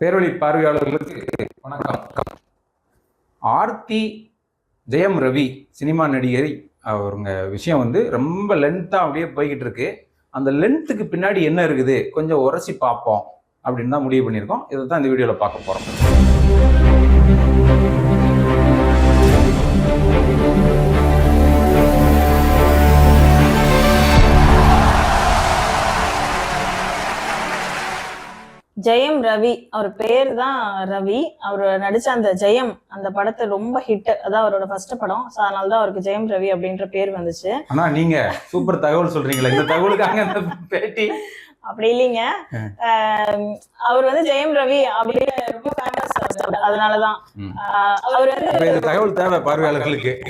பேரொழி பார்வையாளர்களுக்கு வணக்கம். ஆர்த்தி ஜெயம் ரவி சினிமா நடிகர் அவருங்க விஷயம் வந்து ரொம்ப லென்த்தாக அப்படியே போய்கிட்டு இருக்கு அந்த லென்த்துக்கு பின்னாடி என்ன இருக்குது? கொஞ்சம் உரசி பார்ப்போம். அப்படின்னு தான் முடிவு பண்ணியிருக்கோம். இதை தான் இந்த வீடியோவில் பார்க்க போகிறோம் ஜெயம் ரவி அவர் பேர் தான் ரவி. அவர் நடிச்ச அந்த ஜெயம் அந்த படத்தை ரொம்ப ஹிட் அதான் அவரோட ஃபர்ஸ்ட் படம். ஸோ அதனால தான் அவருக்கு ஜெயம் ரவி அப்படின்ற பேர் வந்துச்சு. ஆனால் நீங்கள் சூப்பர் தகவல் சொல்கிறீங்களா இந்த தகவலுக்காக இந்த பேட்டி. அப்படி இல்லைங்க. அவர் வந்து ஜெயம் ரவி அப்படின்னு ரொம்ப அதனாலதான். அவர் வந்து தகவல் தேவை பார்வையாளர்களுக்கு.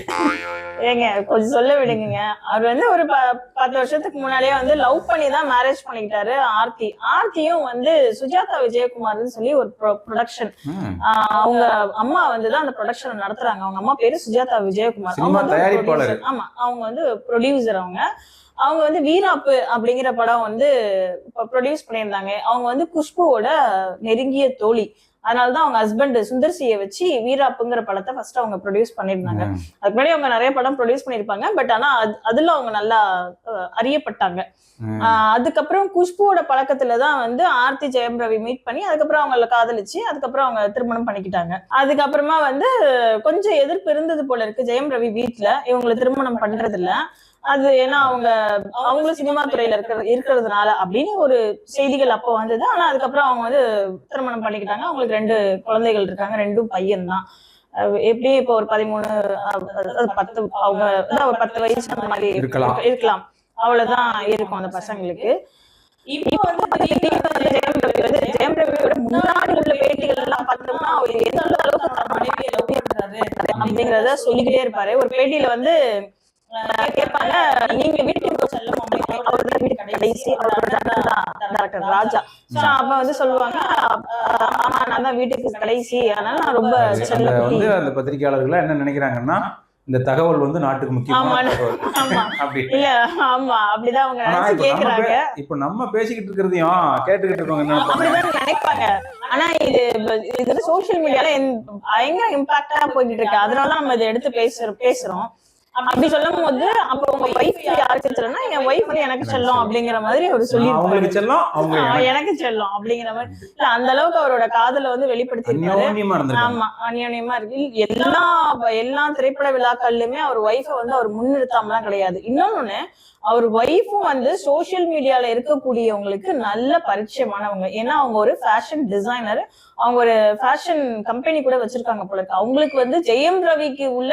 ஏங்க கொஞ்சம் சொல்ல விடுங்க அவர் வந்து ஒரு ப- பத்து வருஷத்துக்கு முன்னாடியே வந்து லவ் பண்ணி தான் மேரேஜ் பண்ணிக்கிட்டாரு ஆர்த்தி. ஆர்த்தியும் வந்து சுஜாதா விஜயகுமார்னு சொல்லி ஒரு ப்ரொடக்ஷன். அவங்க அம்மா வந்து தான் அந்த ப்ரொடக்ஷன் நடத்துறாங்க. அவங்க அம்மா பேரு சுஜாதா விஜயகுமார். ஆமா அவங்க வந்து ப்ரொடியூசர் அவங்க. அவங்க வந்து வீராப்பு அப்படிங்கிற படம் வந்து ப்ரொடியூஸ் பண்ணியிருந்தாங்க. அவங்க வந்து குஷ்புவோட நெருங்கிய தோழி. அதனாலதான் அவங்க ஹஸ்பண்ட் சுந்தர் சியை வச்சு வீராப்புங்கிற படத்தை ஃபர்ஸ்ட் அவங்க ப்ரொடியூஸ் பண்ணியிருந்தாங்க. ம். அதுக்கு முன்னாடி அவங்க நிறைய படம் ப்ரொடியூஸ் பண்ணியிருப்பாங்க. பட் ஆனா அது- அதுல அவங்க நல்லா அறியப்பட்டாங்க. அதுக்கப்புறம் குஷ்புவோட பழக்கத்துல தான் வந்து ஆர்த்தி ஜெயம் ரவி மீட் பண்ணி அதுக்கப்புறம் அவங்கள காதலிச்சு அதுக்கப்புறம் அவங்க திருமணம் பண்ணிக்கிட்டாங்க. அதுக்கப்புறமா வந்து கொஞ்சம் எதிர்ப்பு இருந்தது போல இருக்கு ஜெயம் ரவி வீட்ல. இவங்களை திருமணம் பண்றது இல்ல அது ஏன்னா அவங்க அவங்களும் சினிமா துறையில இருக்கிற இருக்கிறதுனால அப்படின்னு ஒரு செய்திகள் அப்போ வந்தது. ஆனா அதுக்கப்புறம் அவங்க வந்து திருமணம் பண்ணிக்கிட்டாங்க. அவங்களுக்கு ரெண்டு குழந்தைகள் இருக்காங்க. ரெண்டும் பையன் தான் எப்படி இப்போ ஒரு பதிமூணு பத்து அவங்க ஒரு பத்து வயசு அந்த மாதிரி இருக்கலாம். இருக்கலாம். அவ்வளவுதான் இருக்கும் அந்த பசங்களுக்கு. இப்போ வந்து திடீர்னு வந்து ஜெயம் ரவி வந்து ஜெயம் ரவியோட முன்னாடி உள்ள பேட்டிகள் எல்லாம் பார்த்தோம்னா அவர் எந்த அளவுக்கு தன் மனைவியை லவ் பண்றாரு அப்படிங்கறத சொல்லிக்கிட்டே இருப்பாரு. ஒரு பேட்டியில வந்து கேட்பாங்க நீங்க வீட்டுக்கு செல்லும் அவர் தான் வீட்டு கடைசி அவரோட டாக்டர் ராஜா. So, அப்ப வந்து சொல்லுவாங்க ஆமா நான் தான் வீட்டுக்கு கடைசி. அதனால நான் ரொம்ப வந்து அந்த பத்திரிகையாளர்கள் என்ன நினைக்கிறாங்கன்னா இந்த தகவல் வந்து நாட்டுக்கு முக்கியமான ஆமா. அப்படிதான் அவங்க நினைச்சு இப்ப நம்ம கேக்குறாங்க. இப்ப நம்ம பேசிக்கிட்டு இருக்கிறதையும் கேட்டுக்கிட்டு நினைப்பாங்க? அப்படிதான் நினைப்பாங்க. ஆனா இது இது சோசியல் மீடியால பயங்கர இம்பாக்டா போயிட்டு இருக்கு. அதனால நம்ம இதை எடுத்து பேசுறோம் பேசுறோம். அப்படி சொல்லும் போது அப்ப உங்க ஒய்ஃப் யாருக்கு செல்லணும்னா என் ஒய்ஃப் வந்து எனக்கு செல்லும் அப்படிங்கிற மாதிரி அவர் சொல்லி அவங்களுக்கு செல்லம் அவங்க எனக்கு. செல்லும் அப்படிங்கிற மாதிரி. இல்ல அந்த அளவுக்கு அவரோட காதலை வந்து இருந்திருக்காங்க. ஆமா அநியோன்யமா இருக்கு. எல்லா எல்லா திரைப்பட விழாக்கள்லயுமே அவர் ஒய்ஃபை வந்து அவர் முன்னிறுத்தாமலாம் கிடையாது. இன்னொன்னு அவர் ஒய்ஃபும் வந்து சோஷியல் மீடியால இருக்கக்கூடியவங்களுக்கு நல்ல பரிச்சயமானவங்க. ஏன்னா அவங்க ஒரு ஃபேஷன் டிசைனர் அவங்க ஒரு ஃபேஷன் கம்பெனி கூட வச்சிருக்காங்க போல இருக்கு. அவங்களுக்கு வந்து ஜெயம் ரவிக்கு உள்ள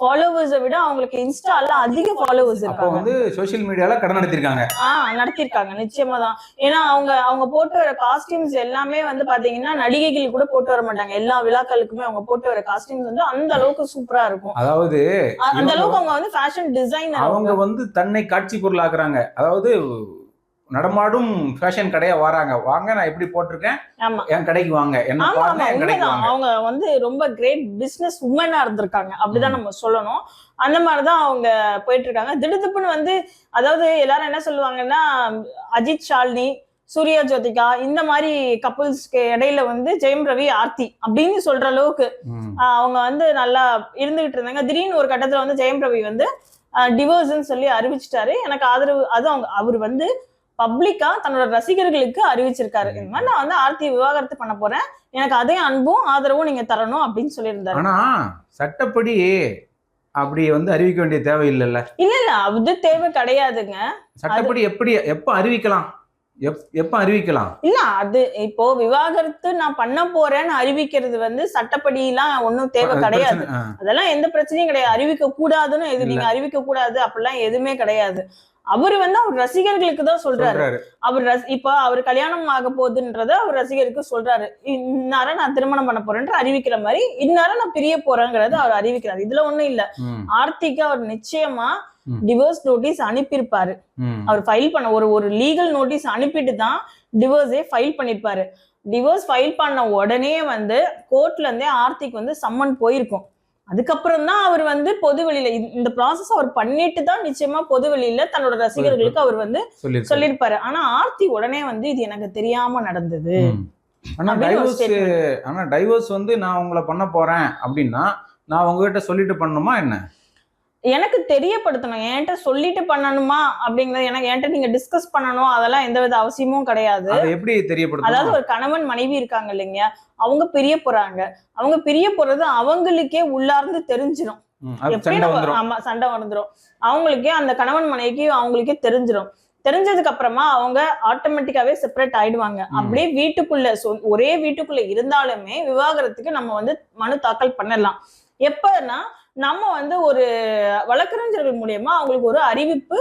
ஃபாலோவர்ஸை விட அவங்களுக்கு இன்ஸ்டால அதிக ஃபாலோவர்ஸ் இருக்காங்க. வந்து சோசியல் மீடியால கடன் நடத்திருக்காங்க. ஆஹ் நடத்திருக்காங்க. நிச்சயமா தான். ஏன்னா அவங்க அவங்க போட்டு வர காஸ்டியூம்ஸ் எல்லாமே வந்து பாத்தீங்கன்னா நடிகைகள் கூட போட்டு வர மாட்டாங்க. எல்லா விழாக்களுக்குமே அவங்க போட்டு வர காஸ்டியூம்ஸ் வந்து அந்த அளவுக்கு சூப்பரா இருக்கும். அதாவது அந்த அளவுக்கு அவங்க வந்து ஃபேஷன் டிசைனர் அவங்க. வந்து தன்னை காட்சி பொருளாக்குறாங்க. அதாவது நடமாடும் ஃபேஷன் கடையா வராங்க. வாங்க நான் எப்படி போட்டிருக்கேன்? ஆமா. என் கடைக்கு வாங்க. என்ன பாருங்க என் கடைக்கு வாங்க. அவங்க வந்து ரொம்ப கிரேட் பிசினஸ் உமனா இருந்திருக்காங்க. அப்படிதான் நம்ம சொல்லணும். அந்த மாதிரிதான் அவங்க போயிட்டு இருக்காங்க திடுதிப்புன்னு வந்து அதாவது எல்லாரும் என்ன சொல்லுவாங்கன்னா அஜித் ஷாலினி சூர்யா ஜோதிகா இந்த மாதிரி கப்புள்ஸ்க்கு இடையில வந்து ஜெயம் ரவி ஆர்த்தி அப்படின்னு சொல்ற அளவுக்கு அவங்க வந்து நல்லா இருந்துகிட்டு இருந்தாங்க. திடீர்னு ஒரு கட்டத்துல வந்து ஜெயம் ரவி வந்து டிவோர்ஸ்ன்னு சொல்லி அறிவிச்சிட்டாரு. எனக்கு ஆதரவு அது அவங்க அவர் வந்து பப்ளிக்கா தன்னோட ரசிகர்களுக்கு அறிவிச்சிருக்காரு. இந்த மாதிரி நான் வந்து ஆர்த்தி விவாகரத்து பண்ண போறேன். எனக்கு அதே அன்பும் ஆதரவும் நீங்க தரணும் அப்படின்னு சொல்லியிருந்தாரு. ஆனா சட்டப்படி அப்படி வந்து அறிவிக்க வேண்டிய தேவை இல்லைல்ல? இல்ல இல்ல. அது தேவை கிடையாதுங்க. சட்டப்படி எப்படி எப்ப அறிவிக்கலாம்? எப் எப்ப அறிவிக்கலாம்? இல்ல அது இப்போ விவாகரத்து நான் பண்ண போறேன்னு அறிவிக்கிறது வந்து சட்டப்படி எல்லாம் ஒன்னும் தேவை கிடையாது. அதெல்லாம் எந்த பிரச்சனையும் கிடையாது. அறிவிக்க கூடாதுன்னு எது நீங்க அறிவிக்க கூடாது அப்படிலாம் எதுவுமே கிடையாது. அவரு வந்து அவர் ரசிகர்களுக்கு தான் சொல்றாரு. அவர் இப்ப அவர் கல்யாணம் ஆக போகுதுன்றத அவர் ரசிகருக்கு சொல்றாரு. இந்நேரம் நான் திருமணம் பண்ண போறேன்ற அறிவிக்கிற மாதிரி இந்நேரம் நான் பிரிய போறேங்கிறத அவர் அறிவிக்கிறார். இதுல ஒண்ணும் இல்ல. ஆர்த்திக்கு அவர் நிச்சயமா. டிவோர்ஸ் நோட்டீஸ் அனுப்பியிருப்பாரு. அவர் ஃபைல் பண்ண ஒரு ஒரு லீகல் நோட்டீஸ் அனுப்பிட்டு தான் டிவோர்ஸே ஃபைல் பண்ணிருப்பாரு டிவோர்ஸ் ஃபைல் பண்ண உடனே வந்து கோர்ட்ல இருந்தே ஆர்த்திக்கு வந்து சம்மன் போயிருக்கும். அதுக்கப்புறம் தான் அவர் வந்து பொது வெளியில இந்த- ப்ராசஸ் அவர் பண்ணிட்டு தான் நிச்சயமா பொது வெளியில தன்னோட ரசிகர்களுக்கு அவர் வந்து. சொல்லியிருப்பாரு ஆனா ஆர்த்தி உடனே வந்து இது எனக்கு தெரியாம நடந்தது. ஆனா டைவர்ஸ். ஆனா டைவர்ஸ் வந்து நான் உங்களை பண்ண போறேன் அப்படின்னா நான் உங்ககிட்ட சொல்லிட்டு பண்ணணுமா என்ன எனக்கு தெரியப்படுத்தணும். என்கிட்ட சொல்லிட்டு பண்ணணுமா? அப்படிங்கறது எனக்கு என்கிட்ட நீங்க டிஸ்கஸ் பண்ணணும். அதெல்லாம் எந்தவித அவசியமும் கிடையாது. எப்படி அதாவது ஒரு கணவன் மனைவி இருக்காங்க இல்லைங்க அவங்க பிரிய போறாங்க. அவங்க பிரிய போறது அவங்களுக்கே உள்ளார்ந்து தெரிஞ்சிடும் ஆமா சண்டை வந்துரும். அவங்களுக்கே அந்த கணவன் மனைவிக்கு அவங்களுக்கே தெரிஞ்சிடும் தெரிஞ்சதுக்கு அப்புறமா அவங்க ஆட்டோமேட்டிக்காவே செப்பரேட் ஆயிடுவாங்க. அப்படியே வீட்டுக்குள்ள ஒரே வீட்டுக்குள்ள இருந்தாலுமே விவாகரத்துக்கு நம்ம வந்து மனு தாக்கல் பண்ணலாம். எப்பன்னா நம்ம வந்து ஒரு வழக்கறிஞர்கள் மூலியமா அவங்களுக்கு ஒரு அறிவிப்பு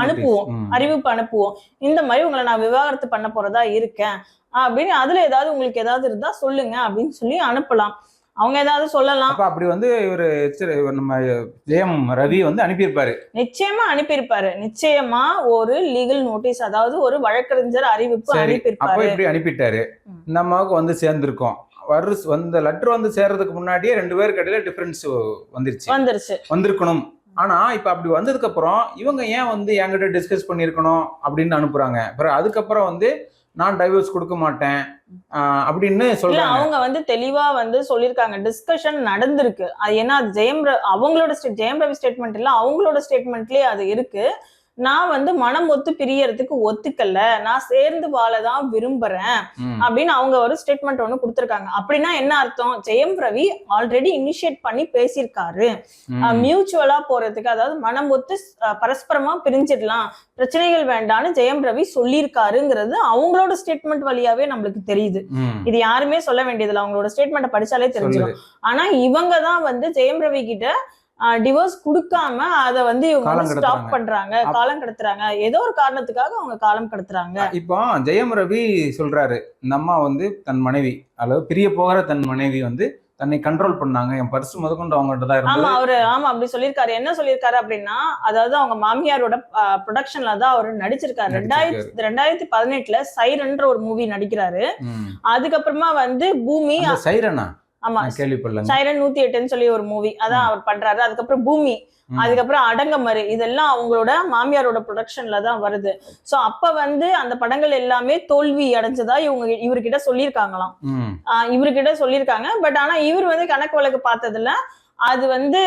அனுப்புவோம். அறிவிப்பு அனுப்புவோம். இந்த மாதிரி உங்களை நான் விவாகரத்து பண்ண போறதா இருக்கேன். அப்படின்னு அதுல ஏதாவது உங்களுக்கு ஏதாவது இருந்தா சொல்லுங்க அப்படின்னு சொல்லி அனுப்பலாம். அவங்க ஏதாவது சொல்லலாம். அப்ப அப்படி வந்து இவரு நம்ம ஜெயம் ரவி வந்து அனுப்பியிருப்பாரு. நிச்சயமா அனுப்பியிருப்பாரு. நிச்சயமா ஒரு லீகல் நோட்டீஸ் அதாவது ஒரு வழக்கறிஞர் அறிவிப்பு சரி அப்ப அனுப்பியிருப்பாரு. இப்படி அனுப்பிட்டாரு. இந்த அம்மாவுக்கு வந்து சேர்ந்திருக்கோம். வரு வந்த லெட்டர் வந்து சேர்றதுக்கு முன்னாடியே ரெண்டு பேருக்கு இடையில டிஃபரன்ஸ் வந்துருச்சு. வந்துருச்சு. வந்திருக்கணும். ஆனா இப்ப அப்படி வந்ததுக்கு அப்புறம் இவங்க ஏன் வந்து என்கிட்ட டிஸ்கஸ் பண்ணியிருக்கணும் அப்படின்னு அனுப்புறாங்க. அப்புறம் அதுக்கப்புறம் வந்து நான் டைவர்ஸ் கொடுக்க மாட்டேன் அப்படின்னு சொல்றாங்க. அவங்க வந்து தெளிவா வந்து சொல்லியிருக்காங்க. டிஸ்கஷன் நடந்திருக்கு. அது ஏன்னா அது ஜெயம் அவங்களோட ஜெயம் ரவி ஸ்டேட்மெண்ட் இல்ல அவங்களோட ஸ்டேட்மெண்ட்லயே அது இருக்கு. நான் வந்து மனம் ஒத்து பிரியறதுக்கு ஒத்துக்கல. நான் சேர்ந்து வாழதான் விரும்புறேன் அப்படின்னு அவங்க ஒரு ஸ்டேட்மெண்ட் ஒண்ணு கொடுத்திருக்காங்க. அப்படின்னா என்ன அர்த்தம்? ஜெயம் ரவி ஆல்ரெடி இனிஷியேட் பண்ணி பேசியிருக்காரு. மியூச்சுவலா போறதுக்கு அதாவது மனம் ஒத்து பரஸ்பரமா பிரிஞ்சிடலாம். பிரச்சனைகள் வேண்டான்னு ஜெயம் ரவி சொல்லியிருக்காருங்கிறது அவங்களோட ஸ்டேட்மெண்ட் வழியாவே நம்மளுக்கு தெரியுது. இது யாருமே சொல்ல வேண்டியதில்ல. அவங்களோட ஸ்டேட்மெண்ட்டை படிச்சாலே தெரிஞ்சிடும். ஆனா இவங்க தான் வந்து ஜெயம் ரவி கிட்ட டிவோர்ஸ் கொடுக்காம அதை வந்து இவங்க ஸ்டாப். பண்றாங்க காலம் கடத்துறாங்க. ஏதோ ஒரு காரணத்துக்காக அவங்க காலம் கடத்துறாங்க. இப்போ ஜெயம் ரவி சொல்றாரு இந்த அம்மா வந்து தன் மனைவி அதாவது பிரிய போகிற தன் மனைவி வந்து தன்னை கண்ட்ரோல் பண்ணாங்க. என் பர்ஸ் முதற்கொண்டு அவங்ககிட்ட தான் ஆமா அவரு ஆமா அப்படி சொல்லியிருக்காரு. என்ன சொல்லியிருக்காரு அப்படின்னா அதாவது அவங்க மாமியாரோட ப்ரொடக்ஷன்ல தான் அவர் நடிச்சிருக்காரு. ரெண்டாயிரத்தி ரெண்டாயிரத்தி பதினெட்டுல சைரன்ற ஒரு மூவி நடிக்கிறாரு. அதுக்கப்புறமா வந்து பூமி சைரனா? ஆமா. நான் கேள்விப்படலங்க. சைரன் நூத்தி எட்டுன்னு சொல்லி ஒரு மூவி அதான் அவர் பண்றாரு. அதுக்கப்புறம் பூமி. அதுக்கப்புறம் அடங்கமறு. இதெல்லாம் அவங்களோட மாமியாரோட ப்ரொடக்ஷன்ல தான் வருது. சோ அப்ப வந்து அந்த படங்கள் எல்லாமே தோல்வி அடைஞ்சதா இவங்க இவர்கிட்ட சொல்லியிருக்காங்களாம். இவர்கிட்ட சொல்லியிருக்காங்க. பட் ஆனா இவர் வந்து கணக்கு வழக்கு பார்த்ததுல அது வந்து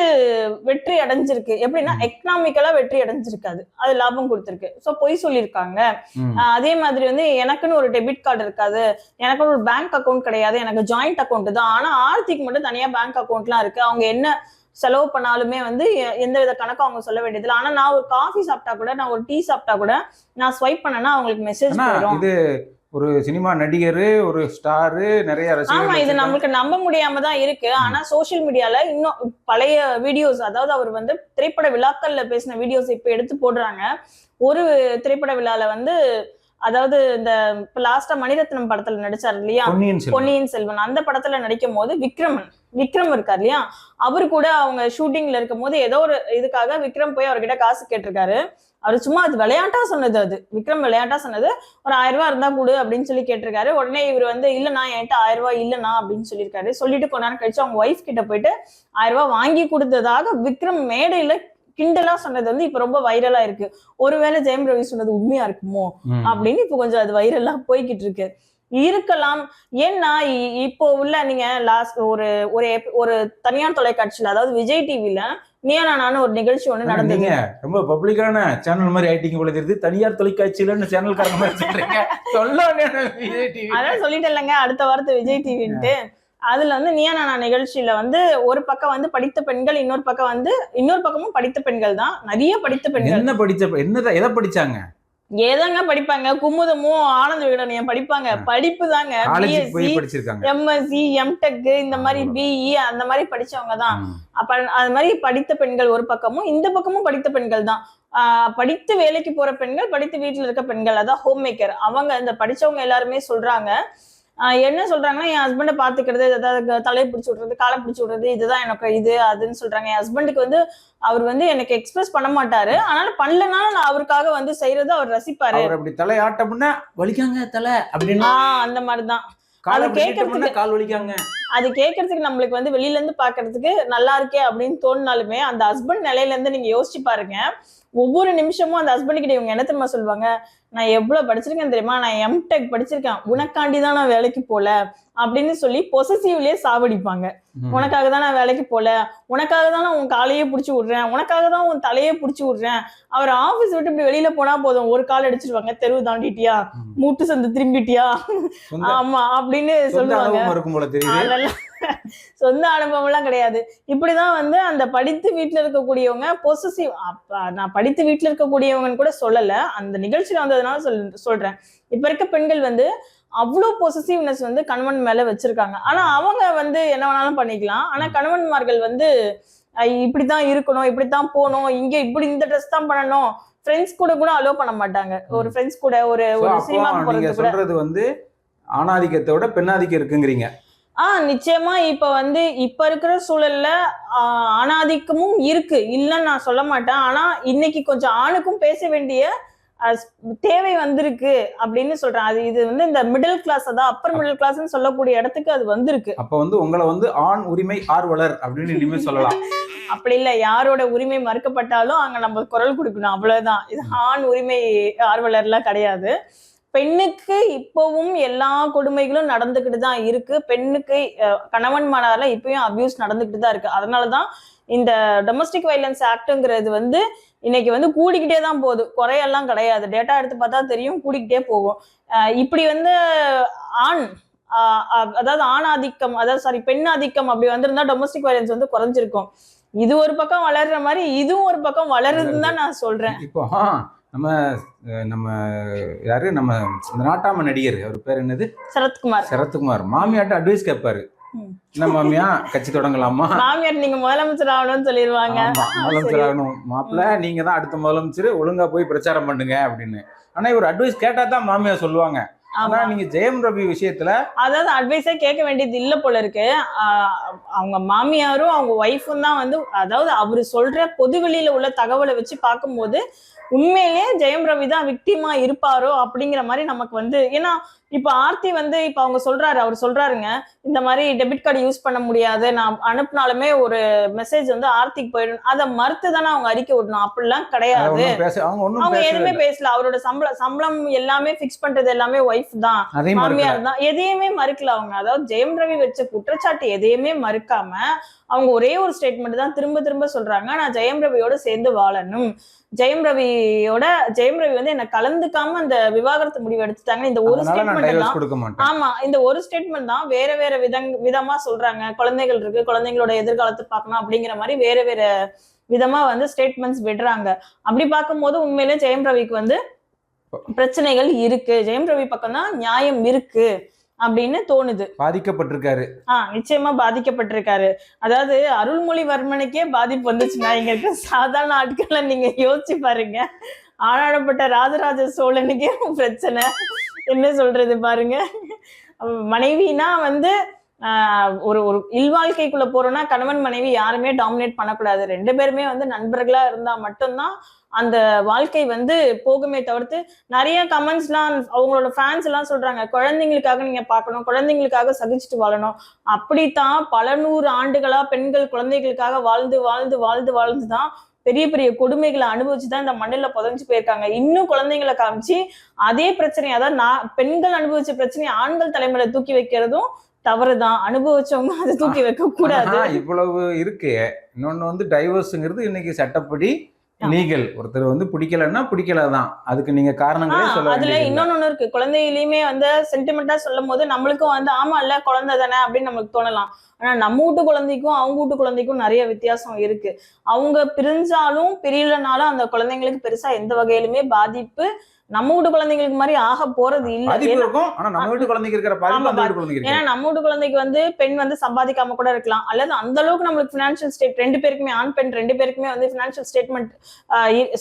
வெற்றி அடைஞ்சிருக்கு. எப்படின்னா. எக்கனாமிக்கலா வெற்றி அடைஞ்சிருக்காது. அது லாபம் கொடுத்திருக்கு. சோ பொய் சொல்லியிருக்காங்க. அதே மாதிரி வந்து எனக்குன்னு ஒரு டெபிட் கார்டு இருக்காது. எனக்குன்னு ஒரு பேங்க் அக்கவுண்ட் கிடையாது. எனக்கு ஜாயிண்ட் அக்கவுண்ட் தான். ஆனா ஆர்த்திக்கு மட்டும் தனியா பேங்க் அக்கவுண்ட்லாம் இருக்கு. அவங்க என்ன செலவு பண்ணாலுமே வந்து எ- எந்தவித கணக்கும் அவங்க சொல்ல வேண்டியதில்லை. ஆனா நான் ஒரு காஃபி சாப்பிட்டா கூட நான் ஒரு டீ சாப்பிட்டா கூட நான் ஸ்வைப் பண்ணனா அவங்களுக்கு மெசேஜ் இது ஒரு சினிமா நடிகரு ஒரு ஸ்டாரு நிறைய ஆமா இது. நம்மளுக்கு நம்ப முடியாம தான் இருக்கு. ஆனா சோஷியல் மீடியால இன்னும் பழைய வீடியோஸ் அதாவது அவர் வந்து திரைப்பட விழாக்கள்ல பேசின வீடியோஸ் இப்ப எடுத்து போடுறாங்க. ஒரு திரைப்பட விழால வந்து அதாவது இந்த இப்ப லாஸ்டா மணிரத்னம் படத்துல நடிச்சாரு இல்லையா? பொன்னியின் செல்வன். அந்த படத்துல நடிக்கும் போது விக்ரமன் விக்ரம் இருக்கார் இல்லையா? அவர் கூட அவங்க ஷூட்டிங்ல இருக்கும் போது ஏதோ ஒரு இதுக்காக விக்ரம் போய் அவர்கிட்ட காசு கேட்டிருக்காரு. அவர் சும்மா அது விளையாட்டா சொன்னது அது. விக்ரம் விளையாட்டா சொன்னது. ஒரு ஆயிரம் ரூபாய் இருந்தா கொடு அப்படின்னு சொல்லி கேட்டிருக்காரு. உடனே இவர் வந்து இல்லண்ணா என்கிட்ட ஆயிரம் ரூபாய் இல்லண்ணா அப்படின்னு சொல்லியிருக்காரு. சொல்லிட்டு கொஞ்ச நேரம் கழிச்சு அவங்க ஒய்ஃப் கிட்ட போயிட்டு ஆயிரம் ரூபாய் வாங்கி கொடுத்ததாக விக்ரம் மேடையில கிண்டலா சொன்னது வந்து இப்ப ரொம்ப வைரலா இருக்கு. ஒருவேளை ஜெயம் ரவி சொன்னது உண்மையா இருக்குமோ. அப்படின்னு இப்ப கொஞ்சம் அது வைரலா போய்கிட்டு இருக்கு. இருக்கலாம். ஏன்னா இப்போ உள்ள நீங்க லாஸ்ட் ஒரு ஒரு ஒரு தனியார் தொலைக்காட்சியில அதாவது விஜய் டிவில நியானான ஒரு நிகழ்ச்சி ஒண்ணு நீங்க ரொம்ப பப்ளிக்கான சேனல் மாதிரி ஆயிட்டீங்க போல தெரியுது. தனியார் தொலைக்காட்சியில சேனல்காரங்க மாதிரி சொல்றீங்க. சொல்ல விஜய் டிவி அதான் சொல்லிட்டு இல்லைங்க அடுத்த வாரத்து விஜய் டிவின்ட்டு அதுல வந்து நியானானா நிகழ்ச்சியில வந்து ஒரு பக்கம் வந்து படித்த பெண்கள் இன்னொரு பக்கம் வந்து இன்னொரு பக்கமும் படித்த பெண்கள் தான். நிறைய படித்த பெண்கள். என்ன படிச்ச என்னதான் எதை படிச்சாங்க? ஏதாங்க படிப்பாங்க? குமுதமும் ஆனந்த விகடனையும் படிப்பாங்க. படிப்பு தாங்க பிஎஸ்சி எம்எஸ்சி எம்டெக் இந்த மாதிரி. பிஇ அந்த மாதிரி படிச்சவங்க தான். அப்ப அது மாதிரி படித்த பெண்கள் ஒரு பக்கமும் இந்த பக்கமும் படித்த பெண்கள் தான். ஆஹ் படித்து வேலைக்கு போற பெண்கள் படித்து வீட்டுல இருக்க பெண்கள் அதான் ஹோம் மேக்கர் அவங்க இந்த படிச்சவங்க எல்லாருமே சொல்றாங்க என்ன சொல்றாங்கன்னா என் ஹஸ்பண்டை பாத்துக்கிறது ஏதாவது தலையை பிடிச்சி விடுறது காலை பிடிச்சி விடுறது இதுதான் எனக்கு இது அதுன்னு சொல்றாங்க. என் ஹஸ்பண்டுக்கு வந்து அவர் வந்து எனக்கு எக்ஸ்பிரஸ் பண்ண மாட்டாரு. அதனால பண்ணலனாலும் நான் அவருக்காக வந்து செய்யறது அவர் ரசிப்பாரு. அப்படி தலை ஆட்டம்னா வலிக்காங்க தலை அப்படின்னு அந்த மாதிரிதான். அது கேட்கறதுக்கு- கால் வலிக்காங்க. அது கேட்கறதுக்கு நம்மளுக்கு வந்து வெளியில இருந்து பாக்குறதுக்கு நல்லா இருக்கே அப்படின்னு தோணினாலுமே அந்த ஹஸ்பண்ட் நிலையில இருந்து நீங்க யோசிச்சு பாருங்க. ஒவ்வொரு நிமிஷமும் அந்த ஹஸ்பண்ட் கிட்ட இவங்க என்ன தெரியுமா சொல்லுவாங்க? நான் எவ்வளவு படிச்சிருக்கேன் தெரியுமா? நான் எம்டெக் படிச்சிருக்கேன். உனக்காண்டி தான் நான் வேலைக்கு போல அப்படின்னு சொல்லி பொசசிவ்லயே சாவடிப்பாங்க. உனக்காக தான் நான் வேலைக்கு போல. உனக்காக தான் நான் உன் காலையே புடிச்சு விடுறேன். உனக்காக தான் உன் தலையே புடிச்சு விடுறேன். அவர் ஆபீஸ் விட்டு இப்படி வெளியில போனா போதும். ஒரு கால் அடிச்சிருவாங்க. தெருவு தாண்டிட்டியா. மூட்டு சந்து திரும்பிட்டியா? ஆமா அப்படின்னு சொல்லுவாங்க. சொந்த அனுபவம் எல்லாம் கிடையாது. இப்படிதான் வந்து அந்த படித்து வீட்டுல இருக்கக்கூடியவங்க பொசசிவ் நான் படித்து வீட்டுல இருக்கக்கூடியவங்கன்னு கூட சொல்லல. அந்த நிகழ்ச்சியில வந்ததுனால சொல் சொல்றேன். இப்ப இருக்க பெண்கள் வந்து அவ்வளோ பொசசிவ்னஸ் வந்து கணவன் மேல வச்சிருக்காங்க. ஆனா அவங்க வந்து என்ன வேணாலும் பண்ணிக்கலாம். ஆனா கணவன்மார்கள் வந்து இப்படித்தான் இருக்கணும் இப்படித்தான் போகணும் இங்க இப்படி இந்த ட்ரெஸ் தான் பண்ணணும். ஃப்ரெண்ட்ஸ் கூட கூட அலோவ் பண்ண மாட்டாங்க. ஒரு ஃப்ரெண்ட்ஸ் கூட ஒரு ஒரு போறது கூட. சொல்றது வந்து ஆணாதிக்கத்தை விட பெண்ணாதிக்கம் இருக்குங்கிறீங்க. ஆ நிச்சயமா இப்ப வந்து இப்ப இருக்கிற சூழல்ல ஆஹ், ஆணாதிக்கமும் இருக்கு. இல்லைன்னு நான் சொல்ல மாட்டேன். ஆனா இன்னைக்கு கொஞ்சம் ஆணுக்கும் பேச வேண்டிய தேவை வந்திருக்கு அப்படின்னு சொல்றேன். அது இது வந்து இந்த மிடில் கிளாஸ் அதான் அப்பர் மிடில் கிளாஸ்னு சொல்லக்கூடிய இடத்துக்கு அது வந்திருக்கு. அப்ப வந்து உங்களை வந்து ஆண் உரிமை ஆர்வலர் அப்படின்னு இனிமே சொல்லலாம். அப்படி இல்ல யாரோட உரிமை மறுக்கப்பட்டாலும் அங்க நம்ம குரல் கொடுக்கணும். அவ்வளவுதான். இது ஆண் உரிமை ஆர்வலர்லாம் கிடையாது. பெண்ணுக்கு இப்பவும் எல்லா கொடுமைகளும் நடந்துக்கிட்டு தான் இருக்கு. பெண்ணுக்கு கணவன் மனால இப்பயும் அபியூஸ் நடந்துக்கிட்டு தான் இருக்கு. அதனாலதான் இந்த டொமஸ்டிக் வைலன்ஸ் ஆக்ட்ங்கிறது வந்து இன்னைக்கு வந்து கூடிக்கிட்டே தான் போகுது. குறையெல்லாம் கிடையாது. டேட்டா எடுத்து பார்த்தா தெரியும் கூடிக்கிட்டே போகும். அஹ், இப்படி வந்து ஆண் ஆஹ், அதாவது ஆண் ஆதிக்கம் அதாவது சாரி பெண் ஆதிக்கம் அப்படி வந்திருந்தா டொமஸ்டிக் வைலன்ஸ் வந்து குறைஞ்சிருக்கும். இது ஒரு பக்கம் வளர்ற மாதிரி இதுவும் ஒரு பக்கம் வளருதுன்னு தான் நான் சொல்றேன். இப்போ நம்ம நம்ம யாரு? நம்ம இந்த நாட்டாம நடிகர். அவர் பேர் என்னது? சரத்குமார். சரத்குமார். மாமியாட்ட அட்வைஸ் கேட்பாரு. என்ன மாமியா? கட்சி தொடங்கலாமா? மாமியார் நீங்க முதலமைச்சர் ஆகணும்னு சொல்லிடுவாங்க முதலமைச்சர் ஆகணும். மாப்பிள்ள நீங்க தான் அடுத்த முதலமைச்சர். ஒழுங்கா போய் பிரச்சாரம் பண்ணுங்க அப்படின்னு. ஆனா இவர் அட்வைஸ் கேட்டா தான் மாமியா சொல்லுவாங்க. ஆனா நீங்க ஜெயம் ரவி விஷயத்துல அதாவது அட்வைஸே கேட்க வேண்டியது இல்ல போல இருக்கு. அவங்க மாமியாரும் அவங்க ஒய்ஃபும் தான் வந்து அதாவது அவரு சொல்ற பொதுவெளியில உள்ள தகவலை வச்சு பார்க்கும்போது உண்மையிலேயே ஜெயம் ரவி தான் விக்டிமா இருப்பாரோ அப்படிங்கிற மாதிரி நமக்கு வந்து ஏன்னா இப்ப ஆர்த்தி வந்து இப்ப அவங்க சொல்றாரு அவர் சொல்றாருங்க இந்த மாதிரி டெபிட் கார்டு யூஸ் பண்ண முடியாது நான் அனுப்புனாலுமே ஒரு மெசேஜ் வந்து ஆர்த்திக்கு போயிடும். அதை மறுத்து தானே அவங்க அறிக்கை விடணும் அப்படிலாம் கிடையாது. அவங்க எதுவுமே. பேசல. அவரோட சம்பளம் சம்பளம் எல்லாமே ஃபிக்ஸ் பண்றது எல்லாமே ஒய்ஃப் தான். மாமியார் தான். எதையுமே மறுக்கல அவங்க. அதாவது ஜெயம் ரவி வச்ச குற்றச்சாட்டு எதையுமே மறுக்காம அவங்க ஒரே ஒரு ஸ்டேட்மெண்ட் தான் திரும்ப திரும்ப சொல்றாங்க. நான் ஜெயம் ரவியோட சேர்ந்து வாழணும். ஜெயம் ரவியோட ஜெயம் ரவி வந்து என்ன கலந்துக்காம அந்த விவாகரத்து முடிவு எடுத்துட்டாங்க. இந்த ஒரு ஸ்டேட்மெண்ட் தான் ஆமா இந்த ஒரு ஸ்டேட்மெண்ட் தான் வேற வேற விதங் விதமா சொல்றாங்க. குழந்தைகள் இருக்கு குழந்தைங்களோட எதிர்காலத்தை பார்க்கணும் அப்படிங்கிற மாதிரி வேற வேற விதமா வந்து ஸ்டேட்மெண்ட்ஸ் விடுறாங்க. அப்படி பார்க்கும்போது உண்மையிலே ஜெயம் ரவிக்கு வந்து பிரச்சனைகள் இருக்கு. ஜெயம் ரவி பக்கம் தான் நியாயம் இருக்கு. அப்படின்னு தோணுது. பாதிக்கப்பட்டிருக்காரு. ஆஹ் நிச்சயமா பாதிக்கப்பட்டிருக்காரு. அதாவது அருள்மொழிவர்மனுக்கே பாதிப்பு வந்துச்சுன்னா இங்க இருக்க சாதாரண ஆட்களை நீங்க யோசிச்சு பாருங்க. ஆளாடப்பட்ட ராஜராஜ சோழனுக்கே பிரச்சனை. என்ன சொல்றது பாருங்க. மனைவினா வந்து ஒரு ஒரு இல்வாழ்க்கைக்குள்ள போறோம்னா கணவன் மனைவி யாருமே டாமினேட் பண்ணக்கூடாது. ரெண்டு பேருமே வந்து நண்பர்களா இருந்தா மட்டும்தான் அந்த வாழ்க்கை வந்து போகுமே தவிர்த்து நிறைய கமெண்ட்ஸ்லாம் அவங்களோட ஃபேன்ஸ் எல்லாம் சொல்றாங்க குழந்தைங்களுக்காக நீங்க பார்க்கணும் குழந்தைங்களுக்காக சகிச்சுட்டு வாழணும். அப்படித்தான் பல நூறு ஆண்டுகளா பெண்கள் குழந்தைகளுக்காக வாழ்ந்து வாழ்ந்து வாழ்ந்து வாழ்ந்து தான் பெரிய பெரிய கொடுமைகளை அனுபவிச்சு தான் இந்த மண்ணில் புதஞ்சு போயிருக்காங்க. இன்னும் குழந்தைங்களை காமிச்சு அதே பிரச்சனை அதாவது நான் பெண்கள் அனுபவிச்ச பிரச்சனையை ஆண்கள் தலைமையில தூக்கி வைக்கிறதும் தவறுதான். அனுபவிச்சவங்க அதை தூக்கி வைக்க கூடாது இவ்வளவு இருக்கு. இன்னொன்னு வந்து டைவர்ஸ்ங்கிறது இன்னைக்கு சட்டப்படி. லீகல். ஒருத்தர் வந்து பிடிக்கலன்னா பிடிக்கலதான். அதுக்கு நீங்க காரணங்களே சொல்ல அதுல. இன்னொன்னு இருக்கு. குழந்தையிலயுமே வந்து சென்டிமெண்டா சொல்லும் போது நம்மளுக்கும் வந்து ஆமா இல்ல குழந்தை தானே அப்படின்னு நம்மளுக்கு தோணலாம். ஆனா நம்ம வீட்டு குழந்தைக்கும் அவங்க வீட்டு குழந்தைக்கும் நிறைய வித்தியாசம் இருக்கு. அவங்க பிரிஞ்சாலும் பிரியலனாலும் அந்த குழந்தைங்களுக்கு பெருசா எந்த வகையிலுமே பாதிப்பு நம்ம வீட்டு குழந்தைங்களுக்கு மாதிரி ஆக போறது இல்ல. இருக்கும். ஆனா நம்ம வீட்டு குழந்தைக்கு இருக்கிற பாதிப்பு ஏன்னா நம்ம வீட்டு குழந்தைக்கு வந்து பெண் வந்து சம்பாதிக்காம கூட இருக்கலாம். அல்லது அந்த அளவுக்கு நம்மளுக்கு ஃபினான்ஷியல் ஸ்டேட் ரெண்டு பேருக்குமே ஆண் பெண் ரெண்டு பேருக்குமே வந்து ஃபினான்ஷியல் ஸ்டேட்மெண்ட்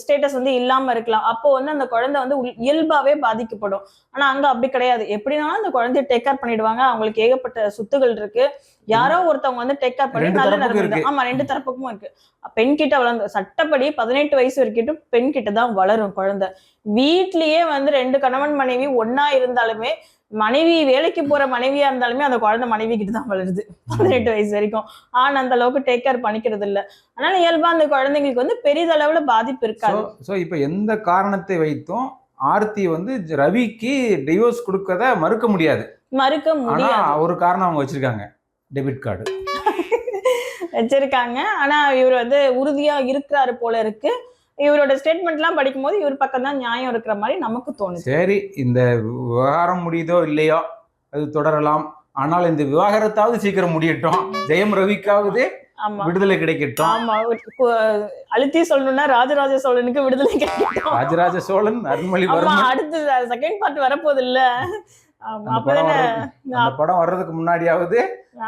ஸ்டேட்டஸ் வந்து இல்லாம இருக்கலாம். அப்போ வந்து அந்த குழந்தை வந்து இயல்பாவே பாதிக்கப்படும். ஆனா அங்க அப்படி கிடையாது. எப்படினாலும் அந்த குழந்தைய டேக் கேர் பண்ணிடுவாங்க. அவங்களுக்கு ஏகப்பட்ட சொத்துகள் இருக்கு. யாரோ ஒருத்தவங்க வந்து டேக் கேர் பண்ணி நல்ல இருக்கு. ஆமா ரெண்டு தரப்புக்கும் இருக்கு. பெண் கிட்ட வளர்ந்து சட்டப்படி பதினெட்டு வயசு வரைக்கும் பெண் கிட்ட தான் வளரும் குழந்தை. வீட்லயே வந்து ரெண்டு கணவன் மனைவி ஒண்ணா இருந்தாலுமே மனைவி வேலைக்கு போற மனைவியா இருந்தாலுமே அந்த குழந்தை மனைவி கிட்ட தான் வளருது. பதினெட்டு வயசு வரைக்கும். ஆண் அந்த அளவுக்கு டேக் கேர் பண்ணிக்கிறது இல்ல. அதனால இயல்பா அந்த குழந்தைங்களுக்கு வந்து பெரிதளவுல பாதிப்பு இருக்காது. சோ இப்ப எந்த காரணத்தை வைத்தும் ஆர்த்தி வந்து ரவிக்கு டிவோர்ஸ் கொடுக்கறத மறுக்க முடியாது. மறுக்க ஆனா முடியாது. ஒரு காரணம் அவங்க வச்சிருக்காங்க. Debit card. வச்சிருக்காங்க. ஆனா இவர் வந்து உறுதியா இருக்கிறாரு போல இருக்கு. இவரோட ஸ்டேட்மெண்ட் எல்லாம் படிக்கும்போது இவர் பக்கம் தான் நியாயம் இருக்கிற மாதிரி நமக்கு தோணுது சரி இந்த விவகாரம் முடியுதோ இல்லையோ அது தொடரலாம். ஆனால் இந்த விவாகரத்தாவது சீக்கிரம் முடியட்டும். ஜெயம் ரவிக்காவது விடுதலை கிடைக்கட்டும். ஆமா. அழுத்தி சொல்லணும்னா ராஜராஜ சோழனுக்கு விடுதலை கிடைக்கும் ராஜராஜ சோழன் அருள்மொழிவர்மன் அடுத்து செகண்ட் பார்ட் வரப்போகுது இல்ல. அந்த படம் வர்றதுக்கு முன்னாடியாவது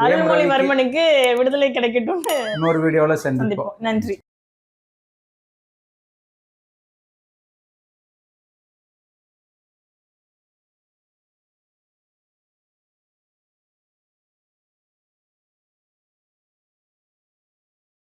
அருள்மொழிவர்மனுக்கு விடுதலை கிடைக்கட்டும் இன்னொரு வீடியோல சந்திப்போம். நன்றி.